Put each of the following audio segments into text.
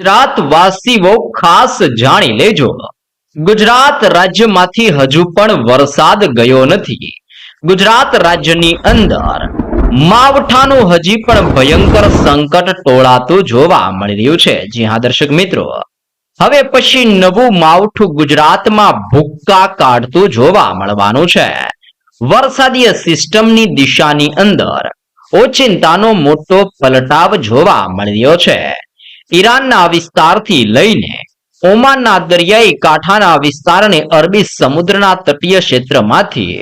ગુજરાત વાસીઓ ખાસ જાણી લેજો. ગુજરાત રાજ્યમાંથી હજુ પણ વરસાદ ગયો નથી. ગુજરાત રાજ્યની અંદર માવઠાનું હજી પણ ભયંકર સંકટ ટોળાતું જોવા મળી રહ્યું છે. જી હા, દર્શક મિત્રો. હવે પછી નવું માવઠું ગુજરાતમાં ભૂક્કા કાઢતું જોવા મળવાનું છે. વરસાદીય સિસ્ટમની દિશાની અંદર ઓચિંતાનો મોટો પલટાવ જોવા મળી રહ્યો છે. ઈરાનના વિસ્તારથી લઈને ઓમાનના દરિયાઈ કાંઠાના વિસ્તારને અરબી સમુદ્રના તટીય ક્ષેત્રમાંથી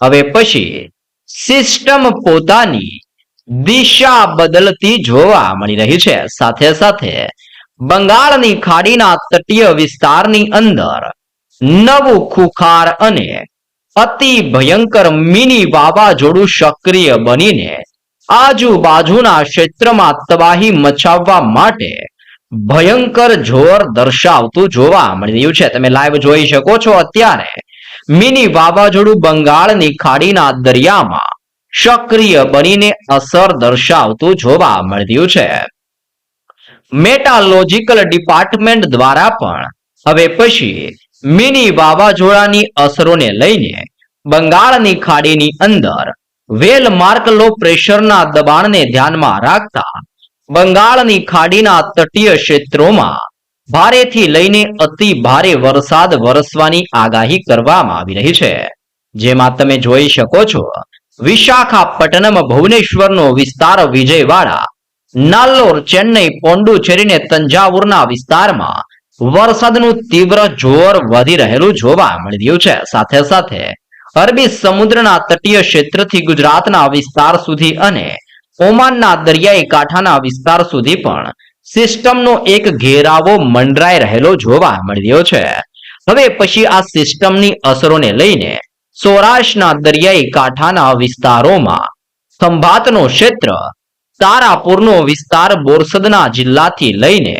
હવે પછી સિસ્ટમ પોતાની દિશા બદલતી જોવા મળી રહી છે. સાથે સાથે બંગાળની ખાડીના તટીય વિસ્તારની અંદર નવું ખુખાર અને અતિ ભયંકર મિની વાવાઝોડું સક્રિય બનીને આજુબાજુના ક્ષેત્રમાં તબાહી મચાવવા માટે ભયંકર જોર દર્શાવતું જોવા મળી રહ્યું છે. તમે લાઈવ જોઈ શકો છો અત્યારે. મિની વાવાઝોડું બંગાળની ખાડીના દરિયામાં સક્રિય બનીને અસર દર્શાવતું જોવા મળી રહ્યું છે. મેટાલોજિકલ ડિપાર્ટમેન્ટ દ્વારા પણ હવે પછી મિની વાવાઝોડાની અસરોને લઈને બંગાળની ખાડીની અંદર વેલ માર્ક લો પ્રેશરના દબાણને ધ્યાનમાં રાખતા બંગાળની ખાડીના તટીય ક્ષેત્રોમાં ભારેથી લઈને અતિ ભારે વરસાદ વરસવાની આગાહી કરવામાં આવી રહી છે. જેમાં તમે જોઈ શકો છો, વિશાખાપટ્ટનમ ભુવનેશ્વરનો વિસ્તાર વિજયવાડા, નાલ્લોર, ચેન્નઈ, પોંડુચેરીને તંજાવુરના વિસ્તારમાં વરસાદનું તીવ્ર જોર વધી રહેલું જોવા મળી રહ્યું છે. સાથે સાથે અરબી સમુદ્રના તટીય ક્ષેત્રથી ગુજરાતના વિસ્તાર સુધી અને ઓમાનના દરિયાઈ કાંઠાના વિસ્તાર સુધી પણ સિસ્ટમનો એક ઘેરાવો મંડરાઈ રહેલો જોવા મળ્યો છે. હવે પછી આ સિસ્ટમની અસરોને લઈને સૌરાષ્ટ્રના દરિયાઈ કાંઠાના વિસ્તારોમાં સંભાતનો ક્ષેત્ર તારાપુરનો વિસ્તાર બોરસદના જિલ્લાથી લઈને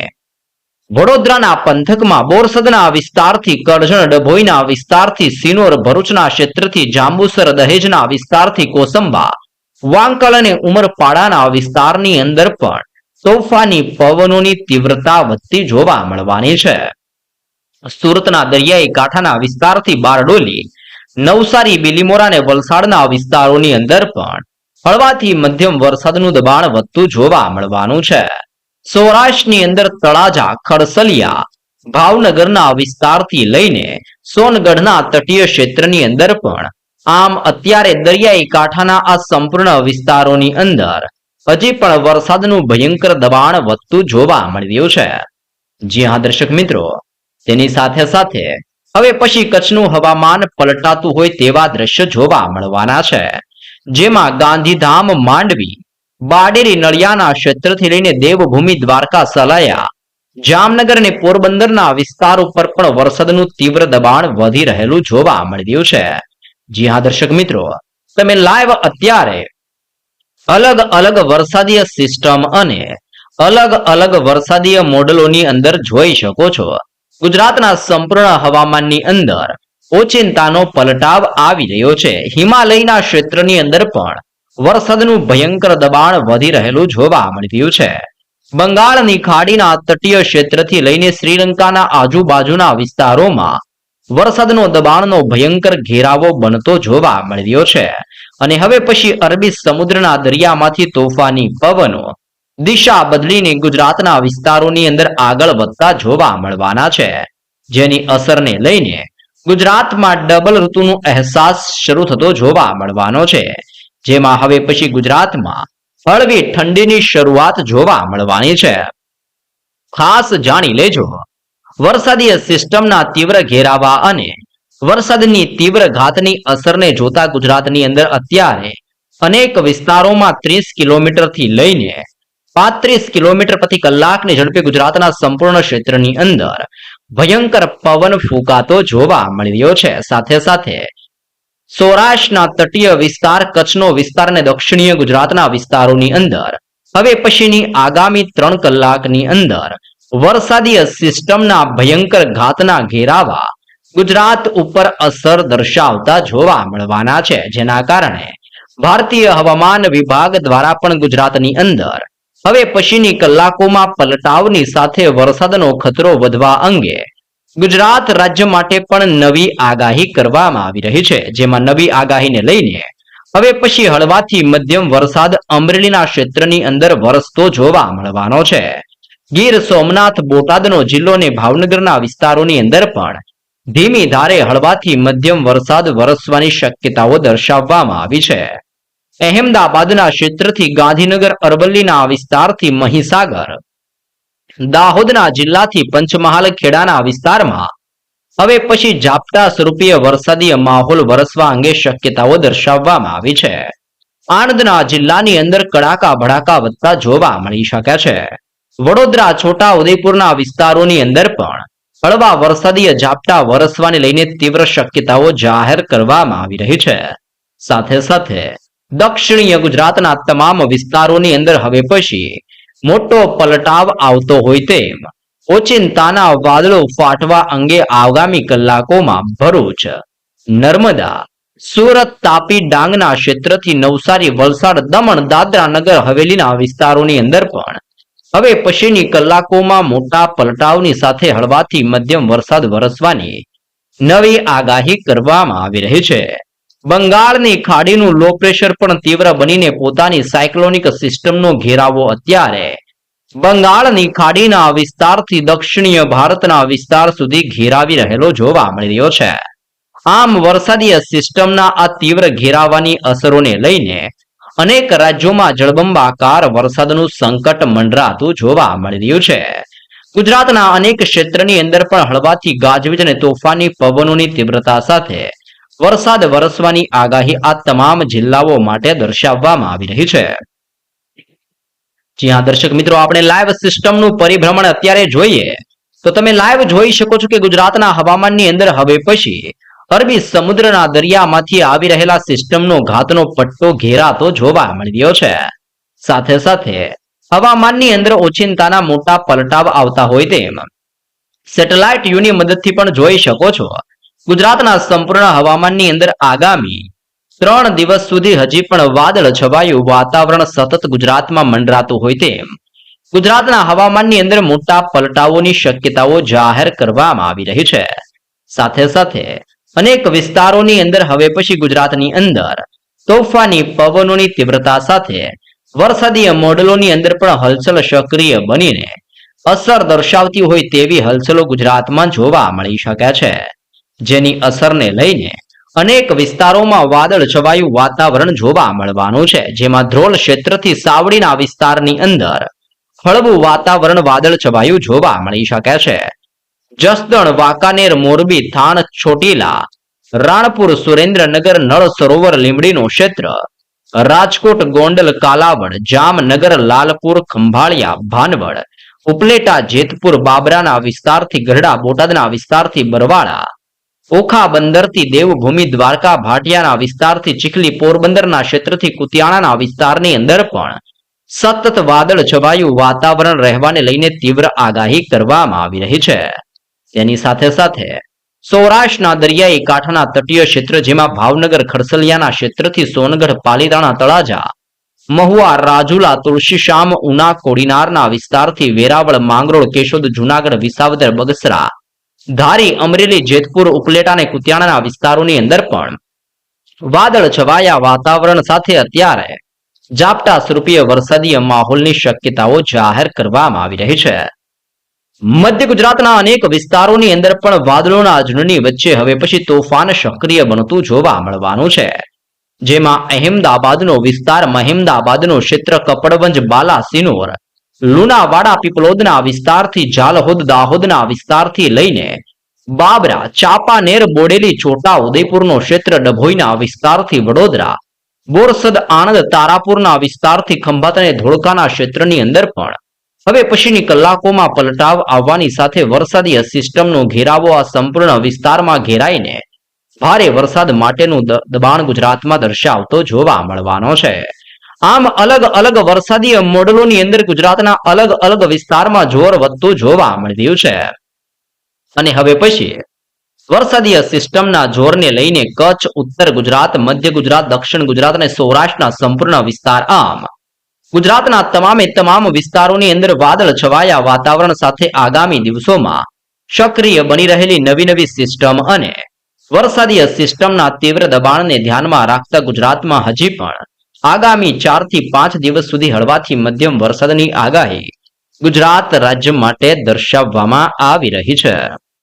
વડોદરાના પંથકમાં બોરસદના વિસ્તારથી કરજણ ડભોઈના વિસ્તારથી સિનોર ભરૂચના ક્ષેત્રથી જાંબુસર દહેજના વિસ્તારથી કોસંબા વાંકલ અને ઉમરપાડાના વિસ્તારની અંદર પણ તોફાની પવનોની તીવ્રતા વધતી જોવા મળવાની છે. સુરતના દરિયાઈ કાંઠાના વિસ્તારથી બારડોલી નવસારી, બિલીમોરા અને વલસાડના વિસ્તારોની અંદર પણ હળવાથી મધ્યમ વરસાદનું દબાણ વધતું જોવા મળવાનું છે. સૌરાષ્ટ્રની અંદર તળાજા, ખડસલિયા, ભાવનગરના વિસ્તારથી લઈને સોનગઢના તટીય ક્ષેત્રની અંદર પણ આમ અત્યારે દરિયાઈ કાંઠાના આ સંપૂર્ણ વિસ્તારોની અંદર હજી પણ વરસાદનું ભયંકર દબાણ વધતું જોવા મળી છે. જી દર્શક મિત્રો, તેની સાથે સાથે હવે પછી કચ્છનું હવામાન પલટાતું હોય તેવા દ્રશ્ય જોવા મળવાના છે. જેમાં ગાંધીધામ માંડવી, બાડેરી નળિયાના ક્ષેત્રથી લઈને દેવભૂમિ દ્વારકા સલાયા, જામનગર અને પોરબંદરના વિસ્તાર ઉપર પણ વરસાદનું તીવ્ર દબાણ વધી રહેલું જોવા મળી રહ્યું છે. જી હા દર્શક મિત્રો, તમે લાઈવ અત્યારે અલગ અલગ વરસાદીય સિસ્ટમ અને અલગ અલગ વરસાદીય મોડલોની અંદર જોઈ શકો છો. ગુજરાતના સંપૂર્ણ હવામાનની અંદર ઓચિંતાનો પલટાવ આવી રહ્યો છે. હિમાલયના ક્ષેત્રની અંદર પણ વરસાદનું ભયંકર દબાણ વધી રહેલું જોવા મળી રહ્યું છે. બંગાળની ખાડીના તટીય ક્ષેત્રથી લઈને શ્રીલંકાના આજુબાજુના વિસ્તારોમાં વરસાદનો દબાણનો ભયંકર ઘેરાવો બનતો જોવા મળી રહ્યો છે. અને હવે પછી અરબી સમુદ્રના દરિયામાંથી તોફાની પવનો દિશા બદલીને ગુજરાતના વિસ્તારોની અંદર આગળ વધતા જોવા મળવાના છે. જેની અસરને લઈને ગુજરાતમાં ડબલ ઋતુનો અહેસાસ શરૂ થતો જોવા મળવાનો છે. જેમાં હવે પછી ગુજરાતમાં હળવી ઠંડીની શરૂઆત જોવા મળવાની છે. ખાસ જાણી લેજો. વરસાદીય સિસ્ટમના તીવ્ર ઘેરાવા અને વરસાદની તીવ્ર ઘાતની અસરને જોતા ગુજરાતની અંદર અત્યારે અનેક વિસ્તારોમાં ત્રીસ કિલોમીટરથી લઈને પાંત્રીસ કિલોમીટર પ્રતિ કલાકની ઝડપે ગુજરાતના સંપૂર્ણ ક્ષેત્રની અંદર ભયંકર પવન ફૂંકાતો જોવા મળી રહ્યો છે. સાથે સાથે સૌરાષ્ટ્રના તટીય વિસ્તાર, કચ્છનો વિસ્તાર અને દક્ષિણીય ગુજરાતના વિસ્તારોની અંદર હવે પછીની આગામી ત્રણ કલાકની અંદર વરસાદીય સિસ્ટમના ભયંકર ઘાતના ઘેરાવા ગુજરાત ઉપર અસર દર્શાવતા જોવા મળવાના છે. જેના કારણે ભારતીય હવામાન વિભાગ દ્વારા પણ ગુજરાતની અંદર હવે પછીની કલાકોમાં પલટાવની સાથે વરસાદનો ખતરો વધવા અંગે ગુજરાત રાજ્ય માટે પણ નવી આગાહી કરવામાં આવી રહી છે. જેમાં નવી આગાહીને લઈને હવે પછી હળવાથી મધ્યમ વરસાદ અમરેલીના ક્ષેત્રની અંદર વરસતો જોવા મળવાનો છે. ગીર સોમનાથ, બોટાદનો જિલ્લો અને ભાવનગરના વિસ્તારોની અંદર પણ ધીમી ધારે હળવાથી મધ્યમ વરસાદ વરસવાની શક્યતાઓ દર્શાવવામાં આવી છે. અહેમદાબાદના ક્ષેત્રથી ગાંધીનગર, અરવલ્લીના વિસ્તારથી મહીસાગર, દાહોદના જિલ્લાથી પંચમહાલ, ખેડાના વિસ્તારમાં હવે પછી ઝાપટા સ્વરૂપીય વરસાદી માહોલ વરસવા અંગે શક્યતાઓ દર્શાવવામાં આવી છે. આણંદના જિલ્લાની અંદર કડાકા ભડાકા વધતા જોવા મળી શકે છે. વડોદરા, છોટા, ઉદયપુરના વિસ્તારોની અંદર પણ હળવા વરસાદી ઝાપટા વરસવાને લઈને તીવ્ર શક્યતાઓ જાહેર કરવામાં આવી રહી છે. સાથે સાથે દક્ષિણીય ગુજરાતના તમામ વિસ્તારોની અંદર હવે પછી મોટો પલટાવ આવતો હોય તેમ ઓચિંતાના વાદળો ફાટવા અંગે આગામી કલાકોમાં ભરૂચ, નર્મદા, સુરત તાપી ડાંગના ક્ષેત્રથી નવસારી, વલસાડ, દમણ, દાદરા નગર, હવેલીના વિસ્તારોની અંદર પણ હવે પછીની કલાકોમાં મોટા પલટાવની સાથે હળવાથી મધ્યમ વરસાદ વરસવાની નવી આગાહી કરવામાં આવી રહી છે. બંગાળની ખાડીનું લો પ્રેશર પણ તીવ્ર બનીને પોતાની સાયક્લોનિક સિસ્ટમનો ઘેરાવો અત્યારે. બંગાળની ખાડીના વિસ્તારથી દક્ષિણીય ભારતના વિસ્તાર સુધી ઘેરાવી રહેલો જોવા મળી રહ્યો છે. આમ વરસાદીય સિસ્ટમના આ તીવ્ર ઘેરાવાની અસરોને લઈને અનેક રાજ્યોમાં જળબંબાકાર વરસાદનું સંકટ મંડરાતું જોવા મળી રહ્યું છે. ગુજરાતના અનેક ક્ષેત્રની અંદર પણ હળવાથી ગાજવીજ અને તોફાની પવનોની તીવ્રતા સાથે વરસાદ વરસવાની આગાહી આ તમામ જિલ્લાઓ માટે દર્શાવવામાં આવી રહી છે. જ્યાં દર્શક મિત્રો, આપણે લાઈવ સિસ્ટમનું પરિભ્રમણ અત્યારે જોઈએ. તો તમે લાઈવ જોઈ શકો છો કે ગુજરાતના હવામાનની અંદર હવે પછી અરબી સમુદ્રના દરિયામાંથી આવી રહેલા સિસ્ટમનો ઘાતનો પટ્ટો ઘેરાતો જોવા મળ્યો છે. સાથે સાથે હવામાનની અંદર ઓચિંતાના મોટા પલટાવ આવતા હોય તેમ. સેટેલાઇટ યુની મદદથી પણ જોઈ શકો છો. ગુજરાતના સંપૂર્ણ હવામાનની અંદર આગામી ત્રણ દિવસ સુધી હજી પણ વાદળ છવાયું વાતાવરણ સતત ગુજરાતમાં મંડરાતું હોય તેમ. ગુજરાતના હવામાનની અંદર મોટા પલટાવોની શક્યતાઓ જાહેર કરવામાં આવી રહી છે. સાથે સાથે અનેક વિસ્તારોની અંદર હવે પછી ગુજરાતની અંદર તોફાની પવનોની તીવ્રતા સાથે વરસાદી મોડલોની અંદર પણ હલચલ સક્રિય બનીને અસર દર્શાવતી હોય તેવી હલચલો ગુજરાતમાં જોવા મળી શકે છે. જેની અસરને લઈને અનેક વિસ્તારોમાં વાદળ છવાયું વાતાવરણ જોવા મળવાનું છે. જેમાં ધ્રોલ ક્ષેત્રથી સાવડીના વિસ્તારની અંદર હળવું વાતાવરણ વાદળ છવાયું જોવા મળી શકે છે. જસદણ, વાંકાનેર, મોરબી, થાણ છોટીલા રાણપુર, સુરેન્દ્રનગર, નળ સરોવર લીમડીનું ક્ષેત્ર, રાજકોટ, ગોંડલ, કાલાવડ, જામનગર, લાલપુર, ખંભાળિયા, ભાનવડ, ઉપલેટા, જેતપુર, બાબરાના વિસ્તારથી ગઢડા, બોટાદના વિસ્તારથી બરવાળા, ઓખા બંદરથી દેવભૂમિ, દ્વારકા, ભાટિયાના વિસ્તારથી ચીખલી, પોરબંદરના ક્ષેત્રથી કુતિયાણાના વિસ્તારની અંદર પણ સતત વાદળ છવાયું વાતાવરણ રહેવાને લઈને તીવ્ર આગાહી કરવામાં આવી રહી છે. તેની સાથે સાથે સૌરાષ્ટ્રના દરિયાઈ કાંઠાના તટીય ક્ષેત્ર જેમાં ભાવનગર, ખરસલિયાના ક્ષેત્રથી સોનગઢ, પાલીતાણા તળાજા, મહુવા, રાજુલા, તુલસીશ્યામ, ઉના, કોડીનારના વિસ્તારથી વેરાવળ, માંગરોળ, કેશોદ, જુનાગઢ, વિસાવદર, બગસરા, ધારી, અમરેલી, જેતપુર, ઉપલેટા અને કુતિયાણાના વિસ્તારોની અંદર પણ વાદળ છવાયા વાતાવરણ સાથે અત્યારે ઝાપટા સ્વરૂપીય વરસાદી માહોલની શક્યતાઓ જાહેર કરવામાં આવી રહી છે. મધ્ય ગુજરાતના અનેક વિસ્તારોની અંદર પણ વાદળોના ઝુંડની વચ્ચે હવે પછી તોફાન સક્રિય બનતું જોવા મળવાનું છે. જેમાં અહેમદાબાદનો વિસ્તાર, મહેમદાબાદનો ક્ષેત્ર, કપડવંજ બાલાસિનોર લુણાવાડા, પીપલોદના વિસ્તારથી જાલહોદ દાહોદના વિસ્તારથી લઈને બાબરા, ચાપાનેર, બોડેલી, છોટા, ઉદયપુરનો ક્ષેત્ર, ડભોઈના વિસ્તારથી વડોદરા, બોરસદ, આણંદ, તારાપુરના વિસ્તારથી ખંભાત અને ધોળકાના ક્ષેત્રની અંદર પણ હવે પછીની કલાકોમાં પલટાવ આવવાની સાથે વરસાદી સિસ્ટમનો ઘેરાવો આ સંપૂર્ણ વિસ્તારમાં ઘેરાઈને ભારે વરસાદ માટેનું દબાણ ગુજરાતમાં દર્શાવતો જોવા મળવાનો છે. આમ અલગ અલગ વરસાદી મોડલોની અંદર ગુજરાતના અલગ અલગ વિસ્તારમાં જોર વધતું જોવા મળ્યું છે. અને હવે પછી વરસાદી સિસ્ટમના જોરને લઈને કચ્છ, ઉત્તર ગુજરાત, મધ્ય ગુજરાત, દક્ષિણ ગુજરાત અને સૌરાષ્ટ્રના સંપૂર્ણ વિસ્તાર આમ ગુજરાતના તમામે તમામ વિસ્તારોની અંદર વાદળ છવાયા વાતાવરણ સાથે આગામી દિવસોમાં સક્રિય બની રહેલી નવી નવી સિસ્ટમ અને વરસાદીય સિસ્ટમના તીવ્ર દબાણને ધ્યાનમાં રાખતા ગુજરાતમાં હજી પણ આગામી ચારથી પાંચ દિવસ સુધી હળવાથી મધ્યમ વરસાદની આગાહી ગુજરાત રાજ્ય માટે દર્શાવવામાં આવી રહી છે.